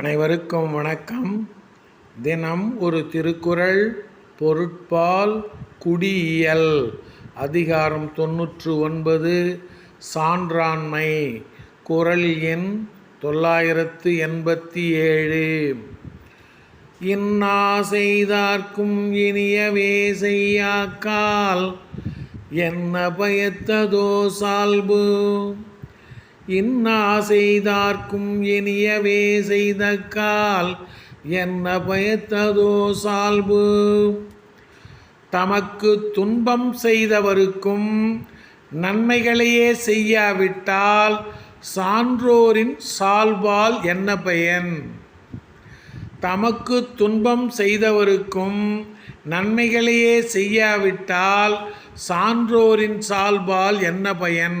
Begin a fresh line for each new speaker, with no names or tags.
அனைவருக்கும் வணக்கம் தினம் ஒரு திருக்குறள் பொருட்பால் குடியியல் அதிகாரம் தொன்னூற்று ஒன்பது சான்றாண்மை குரல் எண் தொள்ளாயிரத்து எண்பத்தி ஏழு இன்னா செய்தார்க்கும் இனியவே செய்யாக்கால் என்ன பயத்ததோ சால்பு இன்னா செய்தார்க்கும் இனியவே செய்தக்கால் என்ன பயத்ததோ சால்பு தமக்கு துன்பம் செய்தவருக்கும் நன்மைகளையே செய்யாவிட்டால் சான்றோரின் சால்பால் என்ன பயன் தமக்கு துன்பம் செய்தவருக்கும் நன்மைகளையே செய்யாவிட்டால் சான்றோரின் சால்பால் என்ன பயன்